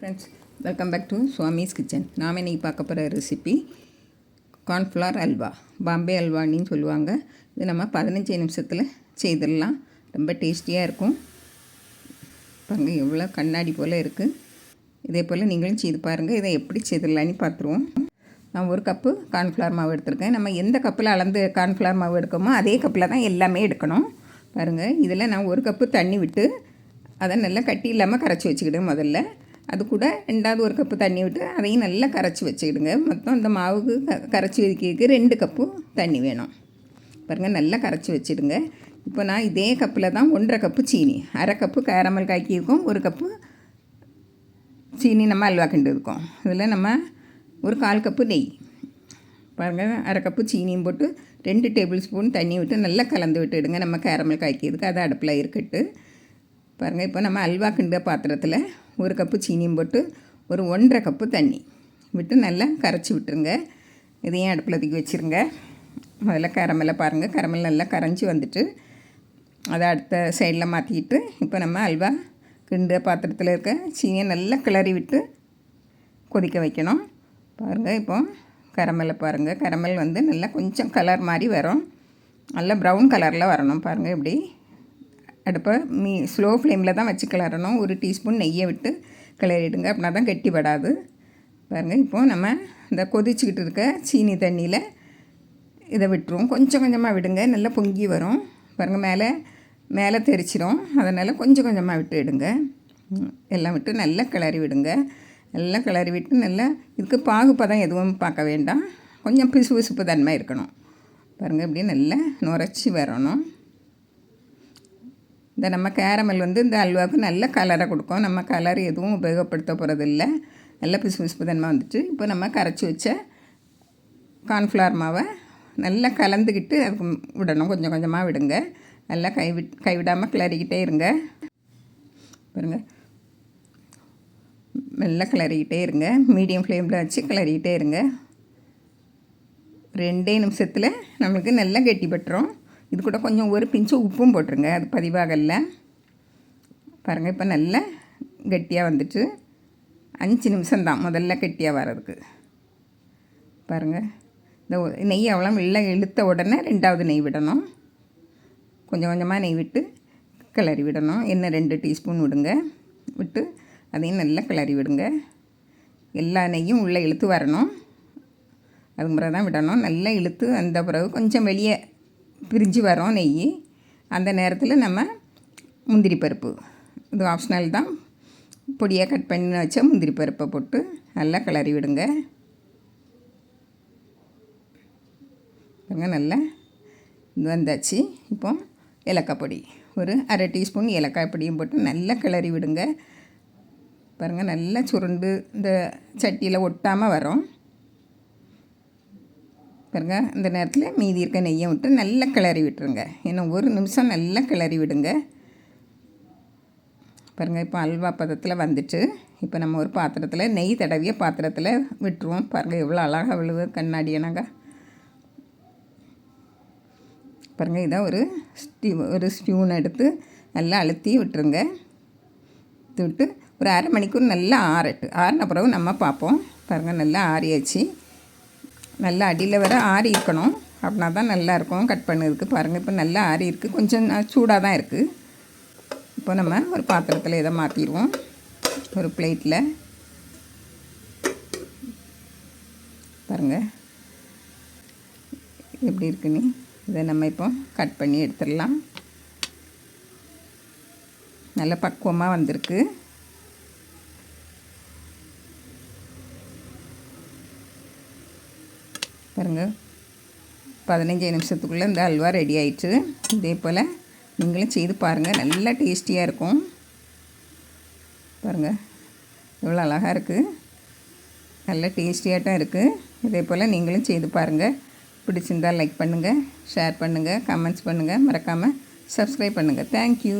Friends welcome back to Swamy's kitchen நாம் இன்னைக்கு பார்க்க போகிற ரெசிபி கார்ன்ஃப்ளவர் அல்வா. பாம்பே அல்வான்னு சொல்லுவாங்க. இது நம்ம பதினஞ்சு நிமிஷத்தில் செய்திடலாம். ரொம்ப டேஸ்டியாக இருக்கும். பாருங்கள் எவ்வளோ கண்ணாடி போல் இருக்குது இதே போல் நீங்களும் செய்து பாருங்கள் இதை எப்படி செய்திடலான்னு பார்த்துருவோம். நான் ஒரு கப்பு கார்ன்ஃப்ளவர் மாவு எடுத்திருக்கேன். நம்ம எந்த கப்பில் அளந்து கார்ன்ஃப்ளவர் மாவு எடுக்கோமோ அதே கப்பில் தான் எல்லாமே எடுக்கணும். பாருங்கள் இதில் நான் ஒரு கப்பு தண்ணி விட்டு அதை நல்லா கட்டி இல்லாமல் கரைச்சி வச்சுக்கிடுங்க முதல்ல. அது கூட ரெண்டாவது ஒரு கப்பு தண்ணி விட்டு அதையும் நல்லா கரைச்சி வச்சுக்கிடுங்க. மொத்தம் இந்த மாவுக்கு க கரைச்சி வைக்கிறதுக்கு ரெண்டு கப்பு தண்ணி வேணும். பாருங்கள் நல்லா கரைச்சி வச்சுடுங்க. இப்போ நான் இதே கப்பில் தான் ஒன்றரை கப்பு சீனி அரை கப்பு கேரமல் காய்க்கியிருக்கோம் ஒரு கப்பு சீனி நம்ம அல்வா கிண்டு இருக்கோம். இதில் நம்ம ஒரு கால் கப்பு நெய். பாருங்கள் அரை கப்பு சீனியும் போட்டு ரெண்டு டேபிள் ஸ்பூன் தண்ணி விட்டு நல்லா கலந்து விட்டுடுங்க. நம்ம கேரமல் காய்க்கிறதுக்கு அது அடுப்பில் இருக்கட்டு பாருங்கள் இப்போ நம்ம அல்வா கிண்ட பாத்திரத்தில் ஒரு கப்பு சீனியும் போட்டு ஒரு ஒன்றரை கப்பு தண்ணி. விட்டு நல்லா கரைச்சி விட்டுருங்க. இதையும் அடுப்பில் தூக்கி வச்சுருங்க. முதல்ல கரமெல்லாம் பாருங்கள் கரமெல் நல்லா கரைஞ்சி வந்துட்டு அதை அடுத்த சைடில் மாற்றிக்கிட்டு இப்போ நம்ம அல்வா கிண்டு பாத்திரத்தில் இருக்க சீனியை நல்லா கிளறி விட்டு கொதிக்க வைக்கணும். பாருங்கள் இப்போ கரமலை பாருங்கள் கரமல் வந்து நல்லா கொஞ்சம் கலர் மாதிரி வரும். நல்லா ப்ரௌன் கலரில் வரணும். பாருங்கள் இப்படி அடுப்பை மீ ஸ்லோ ஃப்ளேமில் தான் வச்சு கிளறணும். ஒரு டீஸ்பூன் நெய்யை விட்டு கிளறிடுங்க. அப்படின்னா தான் கெட்டிப்படாது. பாருங்கள் இப்போது நம்ம இந்த கொதிச்சுக்கிட்டு இருக்க சீனி தண்ணியில் இதை விட்டுருவோம். கொஞ்சம் கொஞ்சமாக விடுங்க. நல்லா பொங்கி வரும். பாருங்கள் மேலே மேலே தெரிச்சிடும் அதனால் கொஞ்சம் கொஞ்சமாக விட்டு விடுங்க எல்லாம் விட்டு நல்லா கிளறி விடுங்க. நல்லா கிளறி விட்டு நல்லா இதுக்கு பாகுப்பதம் எதுவும் பார்க்க வேண்டாம். கொஞ்சம் பிசு பிசுப்பு தன்மை இருக்கணும். பாருங்கள் இப்படி நல்லா நுரைச்சி வரணும். இந்த நம்ம கேரமல் வந்து இந்த அல்வாவுக்கு நல்ல கலரை கொடுக்கும். நம்ம கலர் எதுவும் உபயோகப்படுத்த போகிறதில்ல நல்ல பிசு பிசுப்பு தன்மை வந்துட்டு இப்போ நம்ம கரைச்சி வச்ச கார்ன்ஃப்ளவர் மாவை நல்லா கலந்துக்கிட்டு அதுக்கு விடணும். கொஞ்சம் கொஞ்சமாக விடுங்க. நல்லா கைவிட் கைவிடாமல் கிளறிக்கிட்டே இருங்க. பாருங்க. நல்லா கிளறிக்கிட்டே இருங்க. மீடியம் ஃப்ளேமில் வச்சு கிளறிக்கிட்டே இருங்க. ரெண்டே நிமிஷத்தில் நம்மளுக்கு நல்லா கெட்டி பட்டுரும் இது கூட கொஞ்சம் ஒரு பிஞ்சு உப்பும் போட்டுருங்க அது பதிவாகல. பாருங்கள் இப்போ நல்லா கெட்டியாக வந்துட்டு அஞ்சு நிமிஷம் தான் முதல்ல கெட்டியாக வர்றதுக்கு. பாருங்கள் இந்த நெய் அவ்வளோ வெளில இழுத்த உடனே ரெண்டாவது நெய் விடணும். கொஞ்சம் கொஞ்சமாக நெய் விட்டு கிளறி விடணும். எண்ணெய் ரெண்டு டீஸ்பூன் விடுங்க. விட்டு அதையும் நல்லா கிளறி விடுங்க. எல்லா நெய்யும் உள்ளே இழுத்து வரணும். அதுக்கு பிறகு தான் விடணும். நல்லா இழுத்து அந்த பிறகு கொஞ்சம் வெளியே பிரிஞ்சு வரும் நெய். அந்த நேரத்தில் நம்ம முந்திரி பருப்பு. இது ஆப்ஷனல் தான். பொடியாக கட் பண்ணி வச்ச முந்திரி பருப்பை போட்டு நல்லா கிளறி விடுங்க. நல்லா இது வந்தாச்சு. இப்போ ஏலக்காய் பொடி. ஒரு அரை டீஸ்பூன் ஏலக்காய் பொடியும் போட்டு நல்லா கிளறி விடுங்க. பாருங்கள் நல்லா சுருண்டு இந்த சட்டியில் ஒட்டாமல் வரும். பாருங்க இந்த நேரத்தில் மீதி இருக்க நெய்யை விட்டு நல்லா கிளறி விட்டுருங்க. இன்னும் ஒரு நிமிஷம் நல்லா கிளறி விடுங்க. பாருங்கள் இப்போ அல்வா பதத்தில் வந்துட்டு இப்போ நம்ம ஒரு பாத்திரத்தில் நெய் தடவிய பாத்திரத்தில் விட்டுருவோம். பாருங்கள் எவ்வளோ அழகாக விழுவு கண்ணாடியனாங்க பாருங்க பாருங்கள் இதை ஒரு ஸ்டீ ஒரு ஸ்டூன் எடுத்து நல்லா அழுத்தி விட்டுருங்க. விட்டு ஒரு அரை மணிக்கூர் நல்லா ஆறட்டு ஆறின பிறகு நம்ம பார்ப்போம். பாருங்கள் நல்லா ஆறியாச்சு. நல்லா அடியில் வர ஆறி இருக்கணும். அப்படின்னா தான் நல்லாயிருக்கும் கட் பண்ணிருக்கு பாருங்கள் இப்போ நல்லா ஆறி இருக்குது கொஞ்சம் சூடாக தான் இருக்குது இப்போ நம்ம ஒரு பாத்திரத்தில் இதை மாற்றிடுவோம் ஒரு பிளேட்டில் பாருங்கள் எப்படி இருக்குன்னு இதை நம்ம இப்போ கட் பண்ணி எடுத்துடலாம். நல்ல பக்குவமாக வந்திருக்கு. பாருங்கள் பதினஞ்சு நிமிஷத்துக்குள்ளே இந்த அல்வா ரெடி ஆயிடுச்சு இதே போல் நீங்களும் செய்து பாருங்கள் நல்லா டேஸ்டியாக இருக்கும். பாருங்கள் இவ்வளோ அழகாக இருக்குது நல்ல டேஸ்டியாகட்டும் இருக்குது இதே போல் நீங்களும் செய்து பாருங்கள் பிடிச்சிருந்தால் லைக் பண்ணுங்கள் ஷேர் பண்ணுங்கள் கமெண்ட்ஸ் பண்ணுங்கள் மறக்காமல் சப்ஸ்கிரைப் பண்ணுங்கள் தேங்க்யூ